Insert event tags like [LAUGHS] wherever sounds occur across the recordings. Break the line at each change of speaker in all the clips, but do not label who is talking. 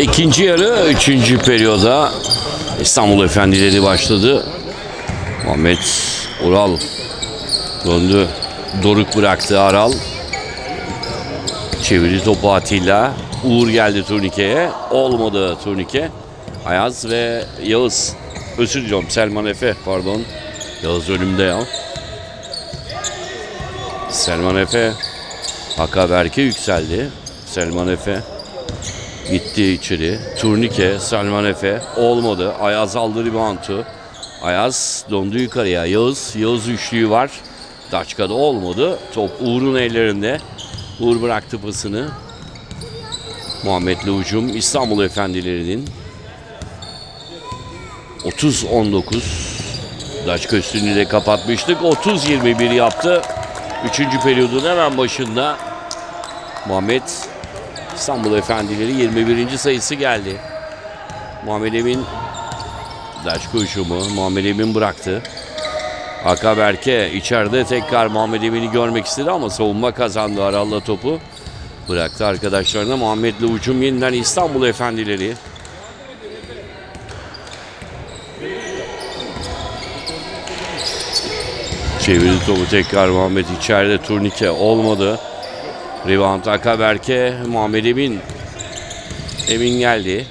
İkinci yarı, üçüncü periyoda İstanbul Efendileri başladı. Muhammed Ural döndü. Doruk bıraktı Aral. Çeviri topu Atilla. Uğur geldi turnikeye. Olmadı turnike. Ayaz ve Yağız. Özür diliyorum Selman Efe pardon. Yağız önümde ya. Selman Efe. Haka Berke yükseldi. Selman Efe. Gitti içeri. Turnike, Selman Efe. Olmadı. Ayaz aldı reboundu. Ayaz dondu yukarıya. Yağız, Yağız üçlüğü var. Daçka'da olmadı. Top Uğur'un ellerinde. Uğur bıraktı pasını. Muhammed'le hücum İstanbul Efendilerinin 30-19 Daçka üstünlüğü de kapatmıştık. 30-21 yaptı. Üçüncü periyodun hemen başında Muhammed İstanbul Efendileri 21. sayısı geldi. Muhammed Emin Daçka hücumu. Muhammed Emin bıraktı. Haka Berke içeride tekrar Muhammed Emin'i görmek istedi ama savunma kazandı Aral'la topu. Bıraktı arkadaşlarına Muhammed'le hücum yeniden İstanbul Efendileri. Çevirdi topu tekrar Muhammed içeride turnike olmadı. Rebound Akaberke Muhammed Emin. Emin geldi.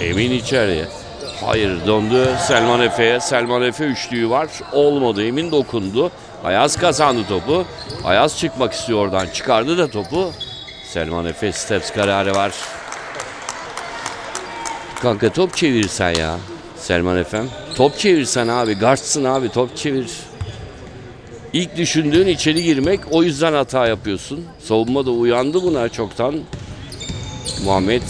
Emin içeriye. Hayır döndü Selman Efe'ye. Selman Efe üçlüğü var. Olmadı. Emin dokundu. Ayaz kazandı topu. Ayaz çıkmak istiyor oradan. Çıkardı da topu. Selman Efe steps kararı var. Kanka top çevirsen ya. Selman Efem. Top çevirsen abi. Guardsın abi. Top çevir. İlk düşündüğün içeri girmek. O yüzden hata yapıyorsun. Savunma da uyandı buna çoktan. Muhammed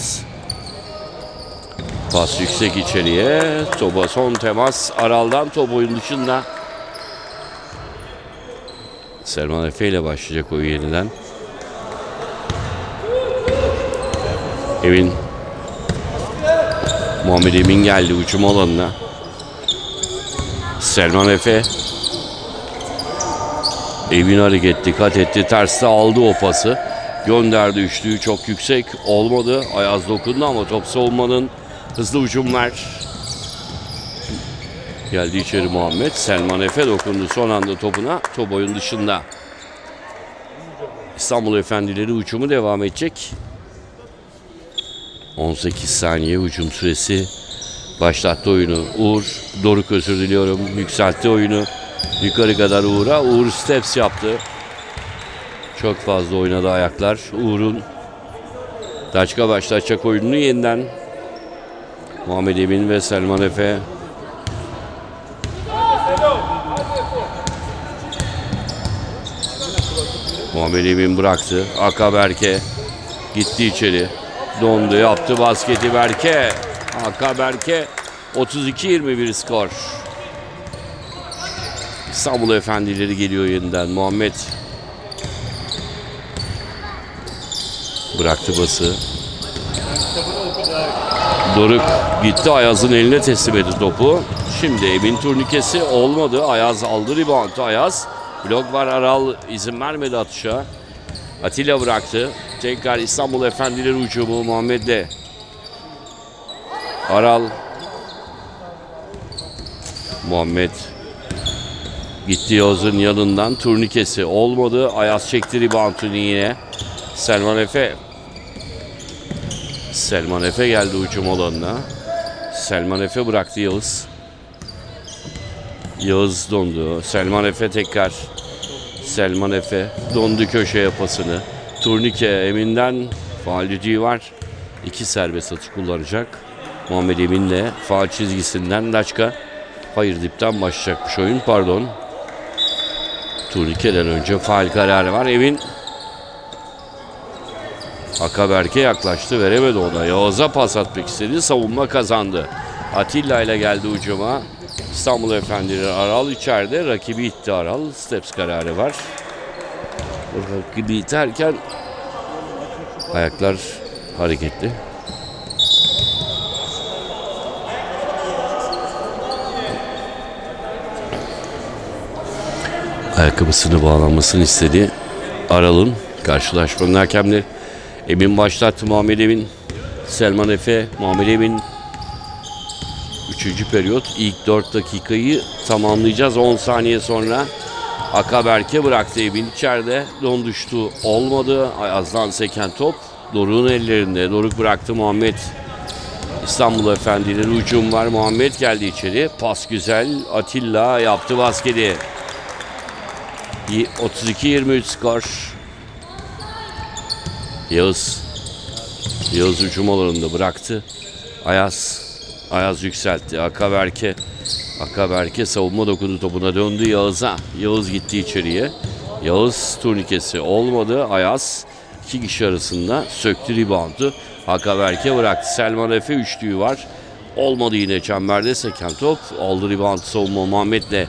Pas yüksek içeriye. Topa son temas. Aral'dan top oyun dışında. Selman Efe ile başlayacak oyun yeniden. Emin. Muhammed Emin geldi uçum alanına. Selman Efe. Evin hareket dikkat etti. Terste aldı o pası. Gönderdi üçlüyü çok yüksek. Olmadı. Ayaz dokundu ama top savunmanın hızlı hücumlar. Geldi içeri Muhammed. Selman Efe dokundu son anda topuna. Top oyun dışında. İstanbul Efendileri hücumu devam edecek. 18 saniye hücum süresi. Başlattı oyunu. Uğur, Doruk özür diliyorum. Yükseltti oyunu. Yukarı kadar Uğur'a. Uğur steps yaptı. Çok fazla oynadı ayaklar. Uğur'un Daçka başlatacak oyununu yeniden Muhammed Emin ve Selman Efe Muhammed Emin bıraktı. Aka Berke gitti içeri. Dondu yaptı basketi Berke. Aka Berke 32-21 skor. İstanbul Efendileri geliyor yeniden. Muhammed bıraktı bası. Doruk gitti Ayaz'ın eline teslim etti topu. Şimdi Emin turnikesi olmadı. Ayaz aldı reboundu. Ayaz blok var Aral izin vermedi atışa. Atilla bıraktı. Tekrar İstanbul Efendileri hücumu Muhammed'le. Aral. Muhammed Gitti Yoz'un yanından turnikesi olmadı. Ayaz çekti reboundunu yine. Selman Efe. Selman Efe geldi hücum alanına. Selman Efe bıraktı Yağız. Yağız dondu. Selman Efe tekrar. Selman Efe dondu köşeye pasını. Turnike Emin'den faal düdüğü var. İki serbest atış kullanacak. Muhammed Emin'le faal çizgisinden Daçka. Hayır dipten başlayacakmış oyun pardon. Turnike'den önce faal kararı var. Emin Akaberk'e yaklaştı. Veremedi ona. Yağız'a pas atmak istedi. Savunma kazandı. Atilla ile geldi ucuma. İstanbul Efendileri Aral içeride. Rakibi itti Aral. Steps kararı var. Rakibi iterken ayaklar hareketli. Ayakkabısını bağlanmasını istedi. Aral'ın karşılaşmanın hakemleri Emin başlattı Muhammed Emin. Selman Efe, Muammer Emin. Üçüncü periyot. ilk 4 dakikayı tamamlayacağız. 10 saniye sonra Akaberk'e bıraktı Emin içeride. Donduştu. Olmadı. Ayaz'dan seken top. Doruk'un ellerinde. Doruk bıraktı Muhammed. İstanbul Efendileri hücum var. Muhammed geldi içeri. Pas güzel. Atilla yaptı basketi. Y- 32-23 skor. Yağız. Yağız hücum alanında bıraktı. Ayaz. Ayaz yükseltti. Akaberk'e. Akaberk'e savunma dokundu topuna döndü Yağız'a. Yağız gitti içeriye. Yağız turnikesi olmadı. Ayaz iki kişi arasında söktü reboundu. Akaberk'e bıraktı. Selman Efe üçlüğü var. Olmadı yine çemberde seken top. Aldı rebound savunma Muhammed'le.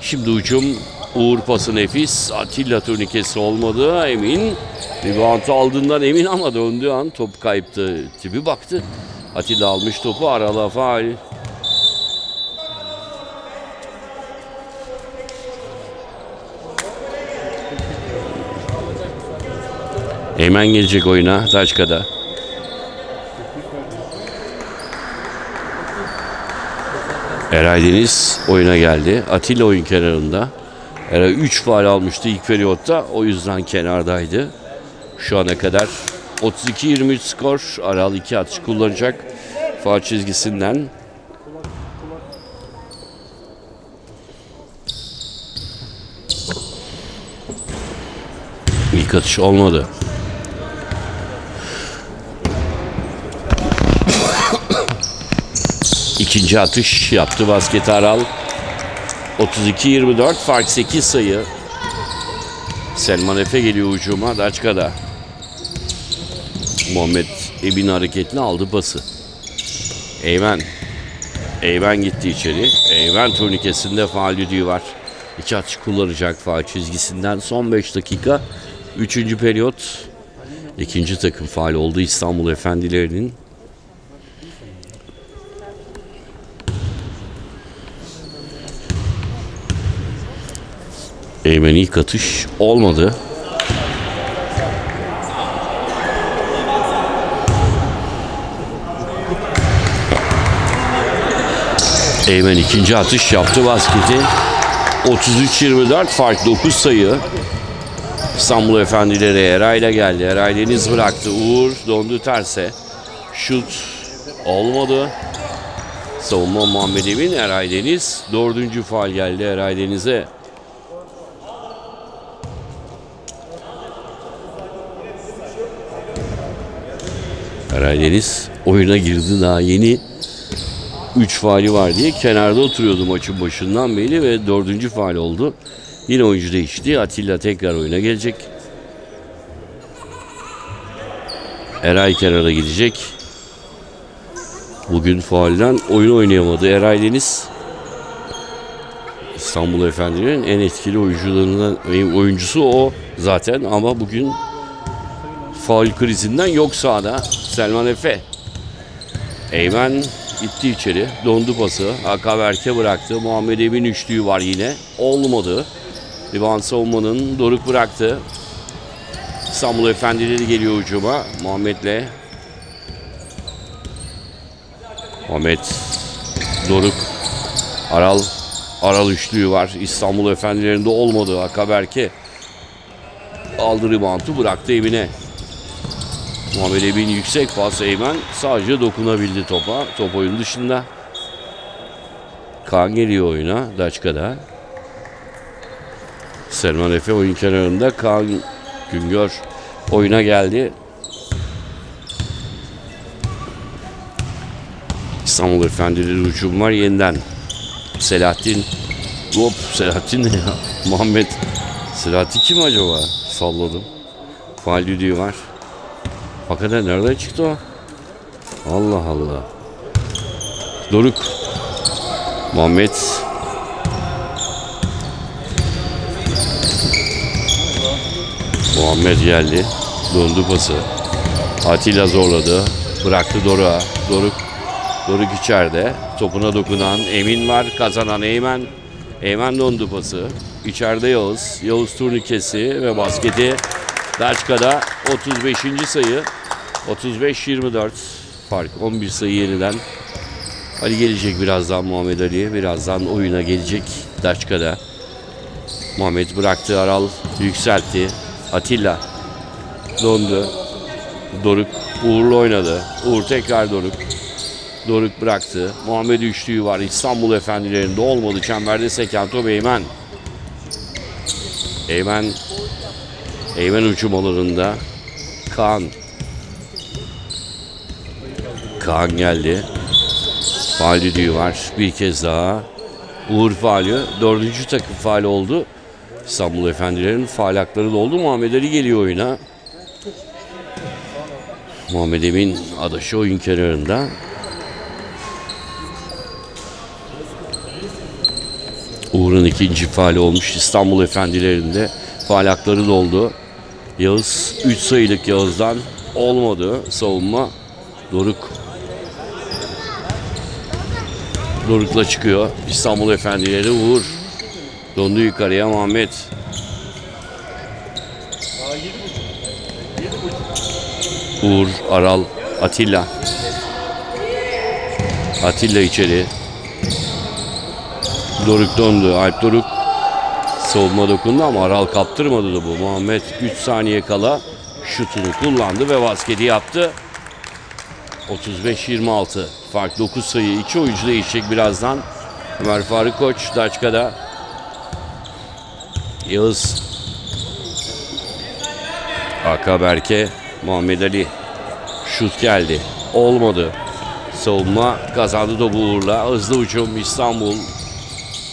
Şimdi ucum Uğur pası nefis. Atilla turnikesi olmadı. Emin. Rebound aldığından emin ama döndüğü an top kayıptı. Tipi baktı. Atilla almış topu. Arala faal. Eymen gelecek oyuna Taşka'da. Eray Deniz oyuna geldi. Atilla oyun kenarında. Eray 3 faal almıştı ilk periyotta. O yüzden kenardaydı. Şu ana kadar 32-23 skor. Aral 2 atış kullanacak. Faal çizgisinden. İlk atış olmadı. İkinci atış yaptı basket Aral. 32-24 fark 8 sayı. Selman Efe geliyor hücuma Daçka'da. Muhammed Ebin hareketini aldı pası. Eymen. Eymen gitti içeri. Eymen turnikesinde faal düdüğü var. İki atış kullanacak faal çizgisinden. Son 5 dakika. Üçüncü periyot. İkinci takım faal oldu İstanbul Efendilerinin. Eymen ilk atış olmadı. Eymen ikinci atış yaptı basketi. 33-24 fark 9 sayı. İstanbul Efendileri Eray'la geldi. Eray Deniz bıraktı. Uğur dondu terse. Şut olmadı. Savunma Muhammed Emin, Eray Deniz. Dördüncü faal geldi Eray Deniz'e. Eray Deniz oyuna girdi daha yeni 3 faali var diye kenarda oturuyordu maçın başından beri ve dördüncü faal oldu. Yine oyuncu değişti. Atilla tekrar oyuna gelecek. Eray kenara gidecek. Bugün faalden oyun oynayamadı Eray Deniz. İstanbul Efendi'nin en etkili oyuncularından oyuncusu o zaten ama bugün faul krizinden yok sahada. Selman Efe. Eymen gitti içeri. Dondu pası. Akaberk'e bıraktı. Muhammed Emin üçlüğü var yine. Olmadı. Rebound savunmanın Doruk bıraktı. İstanbul Efendileri geliyor hücuma. Muhammed'le. Muhammed Doruk Aral Aral üçlüğü var. İstanbul Efendileri'nde olmadı. Akaberk'e aldı reboundu bıraktı evine. Muhammed Emin yüksek pas Eymen sadece dokunabildi topa. Top oyun dışında. Kaan geliyor oyuna Daçka'da. Selman Efe oyun kenarında. Kaan Güngör oyuna geldi. İstanbul Efendileri hücum var yeniden. Selahattin. Hop Selahattin ne ya? [LAUGHS] Muhammed. Selahattin kim acaba? Salladım. Faal var. Hakikaten nereden çıktı o? Allah Allah. Doruk. Muhammed. Muhammed geldi. Döndü pası. Atilla zorladı. Bıraktı Doruk'a. Doruk. Doruk içeride. Topuna dokunan Emin var. Kazanan Eymen. Eymen döndü pası. İçeride Yağız. Yağız turnikesi ve basketi Daçka'da 35. sayı 35-24 Fark 11 sayı yeniden. Ali gelecek birazdan Muhammed Ali. Birazdan oyuna gelecek Daçka'da. Muhammed bıraktı Aral yükseltti. Atilla dondu. Doruk Uğur'la oynadı. Uğur tekrar Doruk. Doruk bıraktı. Muhammed üçlüğü var. İstanbul efendilerinde olmadı. Çemberde Sekento Beymen. Eymen Eymen uçum alanında Kaan Kaan geldi. Faal düdüğü var. Bir kez daha. Uğur faali. Dördüncü takım faali oldu. İstanbul Efendilerin faal hakları da oldu. Muhammed Ali geliyor oyuna. Muhammed Emin adaşı oyun kenarında. Uğur'un ikinci faali olmuş. İstanbul Efendilerinde faal hakları da oldu. Yağız 3 sayılık Yağız'dan olmadı savunma. Doruk Doruk'la çıkıyor. İstanbul Efendileri Uğur. Dondu yukarıya Muhammed. Uğur, Aral, Atilla. Atilla içeri. Doruk döndü. Alp Doruk savunma dokundu ama Aral kaptırmadı da bu. Muhammed 3 saniye kala şutunu kullandı ve basketi yaptı. 35-26. Fark 9 sayı. 2 oyuncu değişecek birazdan. Ömer Faruk Koç Daçka'da. Yağız. Aka Berke. Muhammed Ali. Şut geldi. Olmadı. Savunma kazandı topu Uğur'la. Hızlı uçum İstanbul.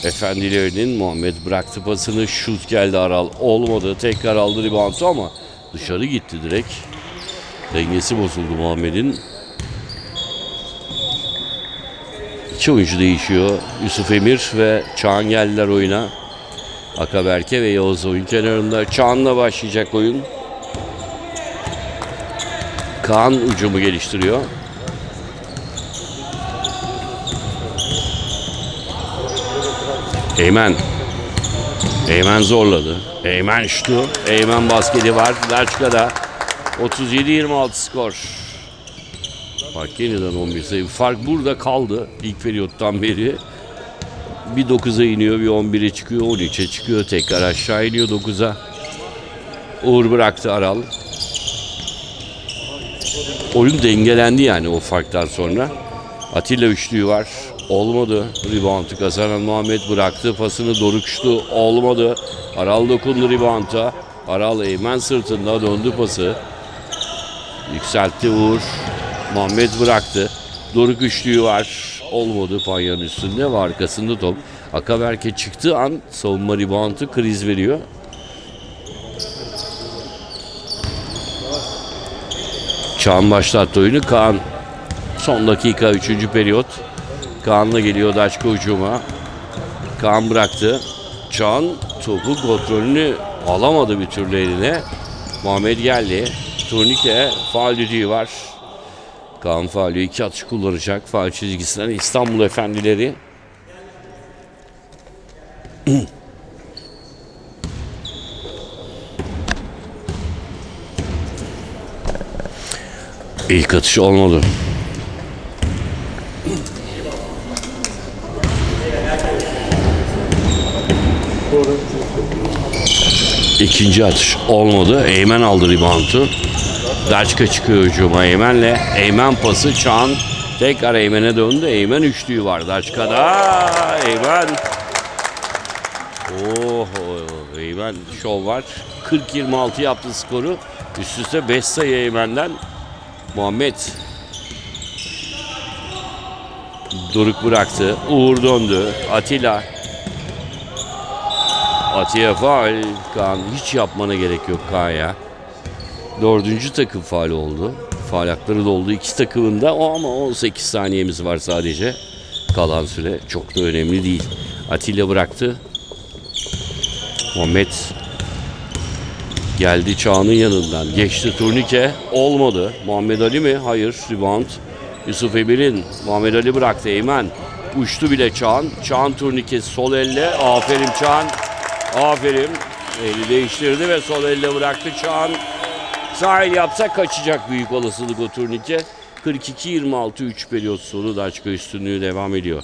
Efendilerinin Muhammed bıraktı pasını. Şut geldi Aral. Olmadı. Tekrar aldı reboundu ama dışarı gitti direkt. Dengesi bozuldu Muhammed'in. İki oyuncu değişiyor. Yusuf Emir ve Çağan geldiler oyuna. Akaberke ve Yavuz oyun kenarında. Çağan'la başlayacak oyun. Kaan ucumu geliştiriyor. Eymen. Eymen zorladı. Eymen şutu. Eymen basketi var. Daçka'da 37-26 skor. Fark yeniden 11 sayı. Fark burada kaldı ilk periyottan beri. Bir 9'a iniyor, bir 11'e çıkıyor, 13'e çıkıyor. Tekrar aşağı iniyor 9'a. Uğur bıraktı Aral. Oyun dengelendi yani o farktan sonra. Atilla üçlüğü var. Olmadı. Rebound'u kazanan Muhammed bıraktı. Pasını dorukçtu. Olmadı. Aral dokundu rebound'a. Aral Eymen sırtında döndü pası. Yükseltti Uğur. Muhammed bıraktı. Doruk üçlüğü var. Olmadı Panya'nın üstünde ve arkasında top. Akaberke çıktığı an savunma reboundu kriz veriyor. Çağan başlattı oyunu. Kaan son dakika 3. periyot. Kaan'la geliyor Daçka ucuma. Kaan bıraktı. Çağan topu kontrolünü alamadı bir türlü eline. Muhammed geldi. Turnike faal düdüğü var. Kaan faulü iki atış kullanacak. Faal çizgisinden İstanbul Efendileri. İlk atış olmadı. İkinci atış olmadı. Eymen aldı reboundu. Daçka çıkıyor hücuma Eymen'le. Eymen pası Çağan tekrar Eymen'e döndü. Eymen üçlüğü var Daçka'da. Eymen. Oh, oh, Eymen şov var. 40-26 yaptı skoru. Üst üste 5 sayı Eymen'den. Muhammed Doruk bıraktı. Uğur döndü. Atilla. Atiye faal. Kaan hiç yapmana gerek yok Kaan ya. Dördüncü takım faal oldu. Faal hakları da oldu. İki takımında o ama 18 saniyemiz var sadece. Kalan süre çok da önemli değil. Atilla bıraktı. Muhammed geldi Çağan'ın yanından. Geçti turnike. Olmadı. Muhammed Ali mi? Hayır. Rebound. Yusuf Emir'in. Muhammed Ali bıraktı. Eymen. Uçtu bile Çağan. Çağan turnikesi sol elle. Aferin Çağan. Aferin. Eli değiştirdi ve sol elle bıraktı Çağan. Sağ yapsa kaçacak büyük olasılık o turnike. 42-26 3 periyot sonu Daçka üstünlüğü devam ediyor.